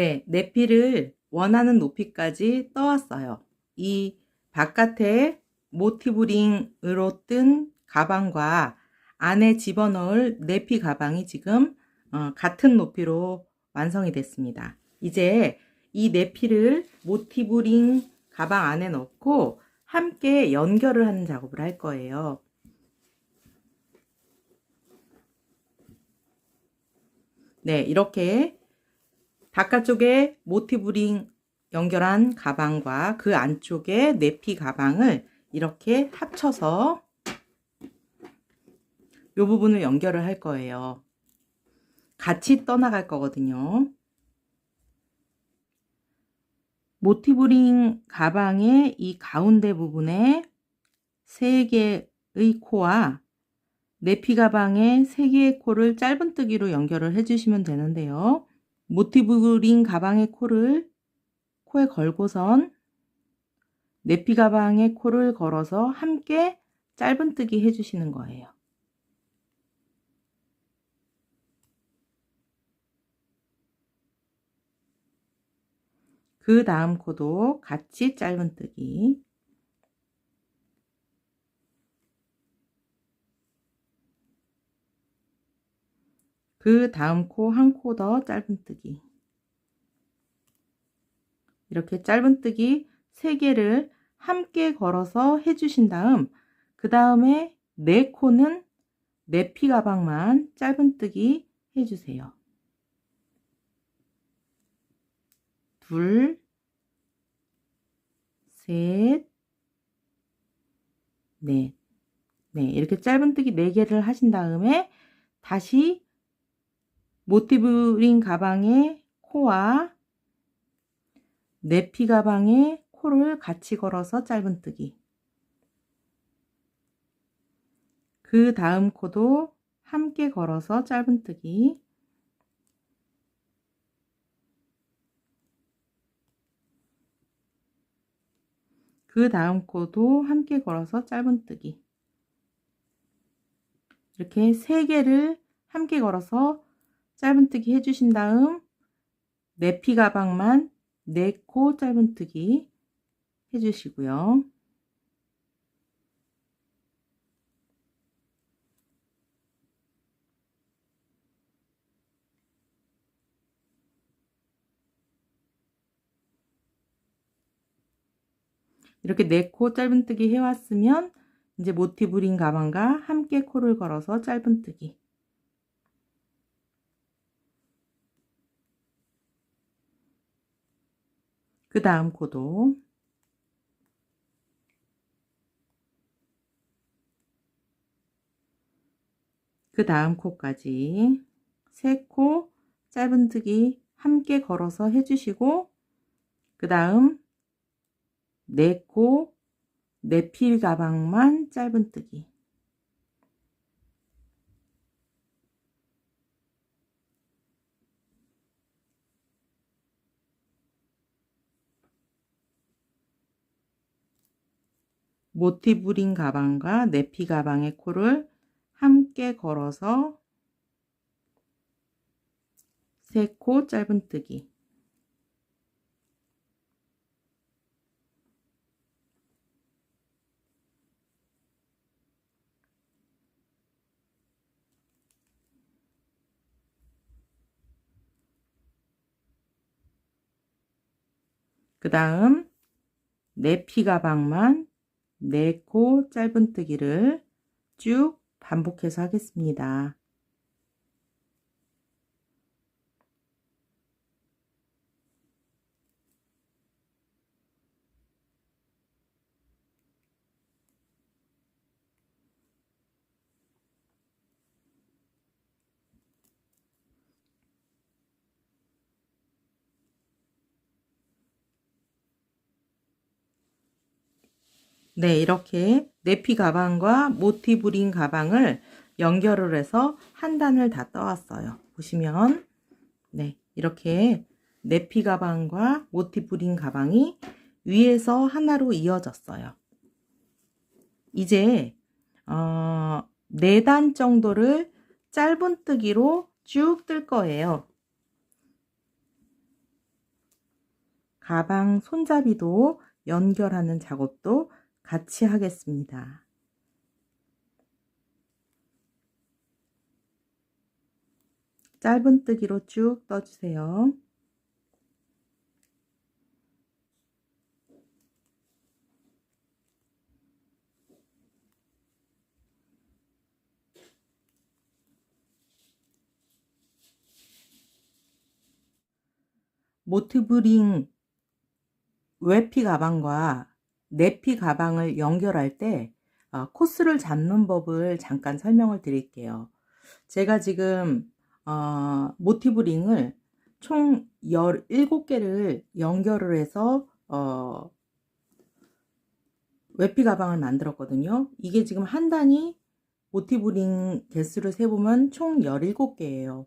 네, 내피를 원하는 높이까지 떠왔어요. 이 바깥에 모티브링으로 뜬 가방과 안에 집어넣을 내피 가방이 지금 어, 같은 높이로 완성이 됐습니다. 이제 이 내피를 모티브링 가방 안에 넣고 함께 연결을 하는 작업을 할 거예요. 네, 이렇게 바깥쪽에 모티브링 연결한 가방과 그 안쪽에 내피 가방을 이렇게 합쳐서 이 부분을 연결을 할 거예요. 같이 떠나갈 거거든요. 모티브링 가방의 이 가운데 부분에 3개의 코와 내피 가방에 3개의 코를 짧은뜨기로 연결을 해주시면 되는데요. 모티브 링 가방의 코를 코에 걸고선 내피 가방에 코를 걸어서 함께 짧은뜨기 해주시는 거예요. 그 다음 코도 같이 짧은뜨기 그 다음 코 한 코 더 짧은뜨기 이렇게 짧은뜨기 3개를 함께 걸어서 해주신 다음 그 다음에 4코는 내피 가방만 짧은뜨기 해주세요. 둘, 셋, 넷. 네, 이렇게 짧은뜨기 4개를 하신 다음에 다시 모티브링 가방의 코와 내피 가방에 코를 같이 걸어서 짧은뜨기. 그 다음 코도 함께 걸어서 짧은뜨기. 그 다음 코도 함께 걸어서 짧은뜨기. 이렇게 세 개를 함께 걸어서 짧은뜨기 해주신 다음 내피 가방만 4코 짧은뜨기 해주시고요. 이렇게 4코 짧은뜨기 해왔으면 이제 모티브린 가방과 함께 코를 걸어서 짧은뜨기 그 다음 코도. 그 다음 코까지. 세코 짧은뜨기 함께 걸어서 해주시고 그 다음 네코 내필 가방만 짧은뜨기 모티브린 가방과 내피 가방의 코를 함께 걸어서 3코 짧은뜨기. 그 다음 내피 가방만 4코 짧은뜨기를 쭉 반복해서 하겠습니다. 네, 이렇게 내피 가방과 모티브린 가방을 연결을 해서 한 단을 다 떠왔어요. 보시면 네, 이렇게 내피 가방과 모티브린 가방이 위에서 하나로 이어졌어요. 이제 어, 4단 정도를 짧은뜨기로 쭉 뜰 거예요. 가방 손잡이도 연결하는 작업도 같이 하겠습니다. 짧은뜨기로 쭉 떠주세요. 모티브링 외피 가방과 내피 가방을 연결할 때 어, 코스를 잡는 법을 잠깐 설명을 드릴게요. 제가 지금 어, 모티브 링을 총 17개를 연결을 해서 어, 외피 가방을 만들었거든요. 이게 지금 한 단위 모티브 링 개수를 세보면 총 17개예요.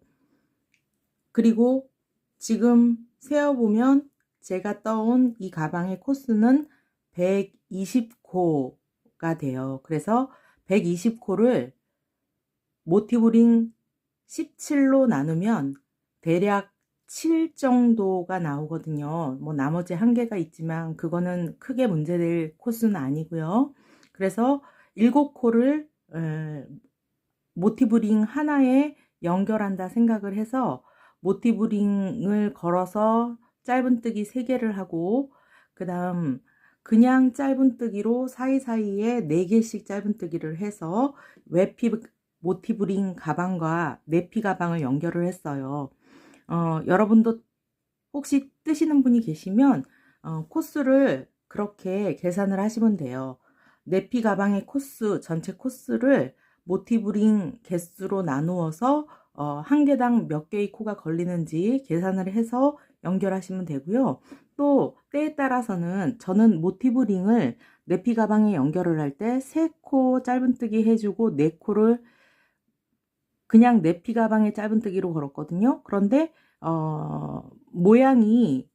그리고 지금 세어보면 제가 떠온 이 가방의 코스는 120코가 돼요. 그래서 120코를 모티브링 17로 나누면 대략 7 정도가 나오거든요. 뭐 나머지 한 개가 있지만 그거는 크게 문제될 코스는 아니고요. 그래서 7코를 모티브링 하나에 연결한다 생각을 해서 모티브링을 걸어서 짧은뜨기 3개를 하고 그 다음 그냥 짧은뜨기로 사이사이에 4개씩 짧은뜨기를 해서 웨피 모티브링 가방과 네피 가방을 연결을 했어요. 어, 여러분도 혹시 뜨시는 분이 계시면 어, 코스를 그렇게 계산을 하시면 돼요. 네피 가방의 코스, 전체 코스를 모티브링 개수로 나누어서 어, 한 개당 몇 개의 코가 걸리는지 계산을 해서 연결하시면 되고요. 또 때에 따라서는 저는 모티브 링을 내피 가방에 연결을 할 때 3코 짧은뜨기 해주고 4코를 그냥 내피 가방에 짧은뜨기로 걸었거든요. 그런데 어, 모양이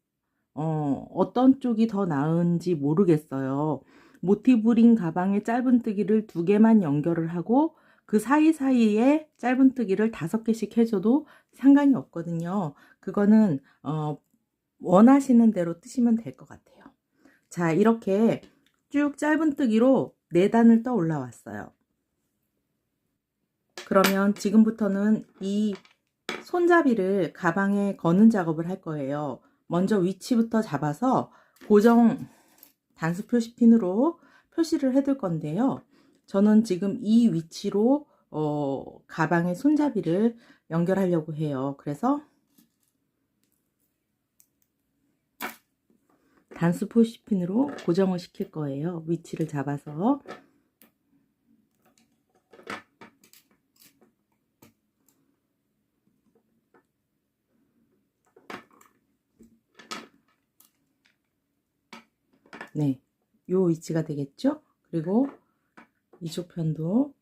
어, 어떤 쪽이 더 나은지 모르겠어요. 모티브링 가방에 짧은뜨기를 두 개만 연결을 하고 그 사이사이에 짧은뜨기를 다섯 개씩 해줘도 상관이 없거든요. 그거는 어, 원하시는 대로 뜨시면 될 것 같아요. 자 이렇게 쭉 짧은뜨기로 4단을 떠 올라왔어요. 그러면 지금부터는 이 손잡이를 가방에 거는 작업을 할 거예요. 먼저 위치부터 잡아서 고정 단수 표시핀으로 표시를 해둘 건데요. 저는 지금 이 위치로 어, 가방의 손잡이를 연결하려고 해요. 그래서 단수 포시핀으로 고정을 시킬 거예요. 위치를 잡아서 네, 요 위치가 되겠죠? 그리고 이쪽 편도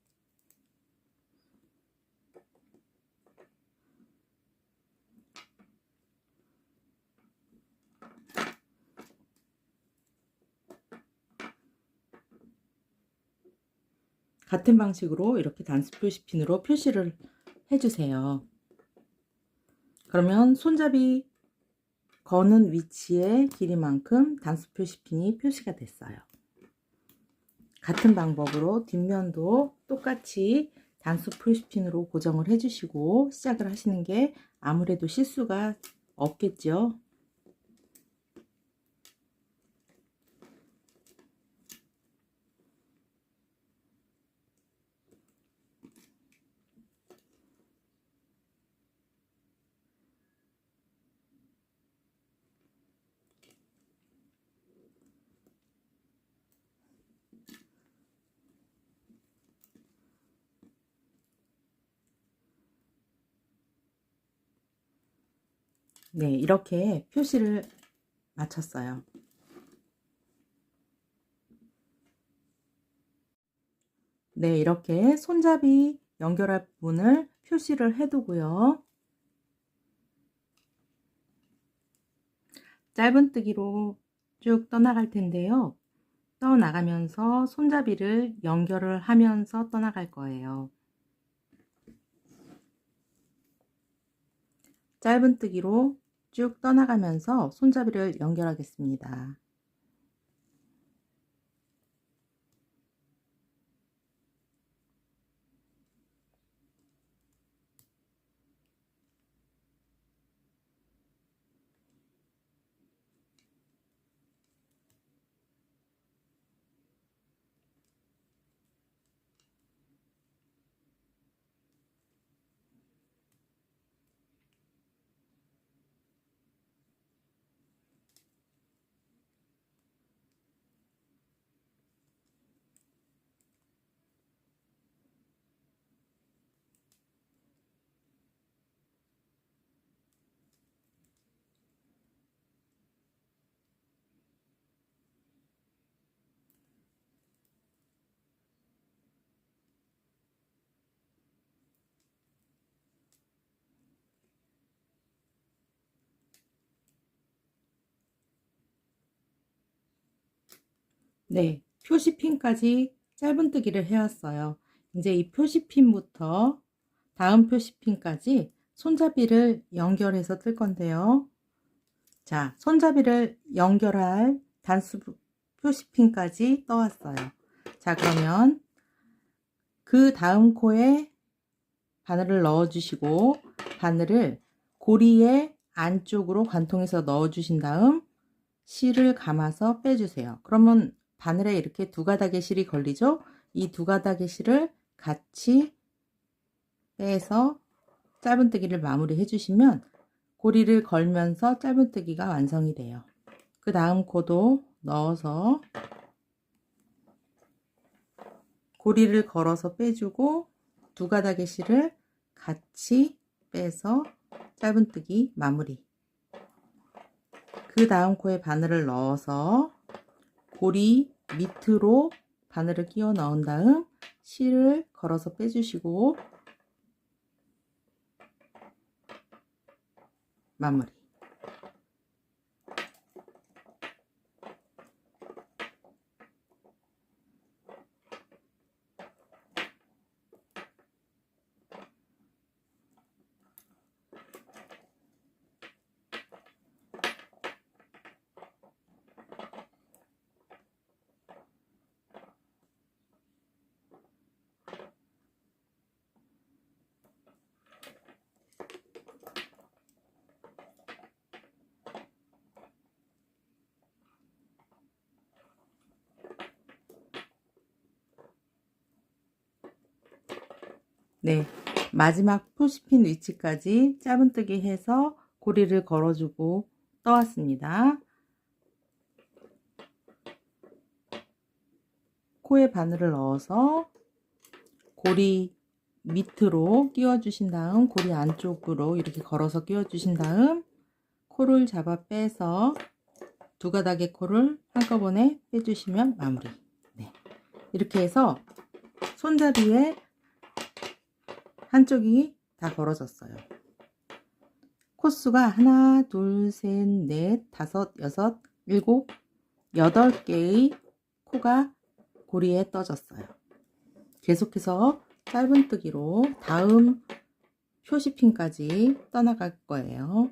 같은 방식으로 이렇게 단수 표시핀으로 표시를 해주세요. 그러면 손잡이 거는 위치의 길이만큼 단수 표시핀이 표시가 됐어요. 같은 방법으로 뒷면도 똑같이 단수 표시핀으로 고정을 해주시고 시작을 하시는 게 아무래도 실수가 없겠죠. 네, 이렇게 표시를 마쳤어요. 네, 이렇게 손잡이 연결할 부분을 표시를 해두고요. 짧은뜨기로 쭉 떠나갈 텐데요. 떠나가면서 손잡이를 연결을 하면서 떠나갈 거예요. 짧은뜨기로 쭉 떠나가면서 손잡이를 연결하겠습니다. 네, 표시핀까지 짧은뜨기를 해왔어요. 이제 이 표시핀부터 다음 표시핀까지 손잡이를 연결해서 뜰 건데요. 자, 손잡이를 연결할 단수 표시핀까지 떠왔어요. 자, 그러면 그 다음 코에 바늘을 넣어주시고 바늘을 고리의 안쪽으로 관통해서 넣어주신 다음 실을 감아서 빼주세요. 그러면 바늘에 이렇게 두 가닥의 실이 걸리죠? 이 두 가닥의 실을 같이 빼서 짧은뜨기를 마무리 해주시면 고리를 걸면서 짧은뜨기가 완성이 돼요. 그 다음 코도 넣어서 고리를 걸어서 빼주고 두 가닥의 실을 같이 빼서 짧은뜨기 마무리 그 다음 코에 바늘을 넣어서 고리 밑으로 바늘을 끼워 넣은 다음 실을 걸어서 빼주시고 마무리 네, 마지막 표시핀 위치까지 짧은뜨기 해서 고리를 걸어주고 떠왔습니다. 코에 바늘을 넣어서 고리 밑으로 끼워주신 다음 고리 안쪽으로 이렇게 걸어서 끼워주신 다음 코를 잡아 빼서 두 가닥의 코를 한꺼번에 빼주시면 마무리. 네. 이렇게 해서 손잡이에 한쪽이 다 걸어졌어요. 코수가 하나, 둘, 셋, 넷, 다섯, 여섯, 일곱, 여덟 개의 코가 고리에 떠졌어요. 계속해서 짧은뜨기로 다음 표시핀까지 떠나갈 거예요.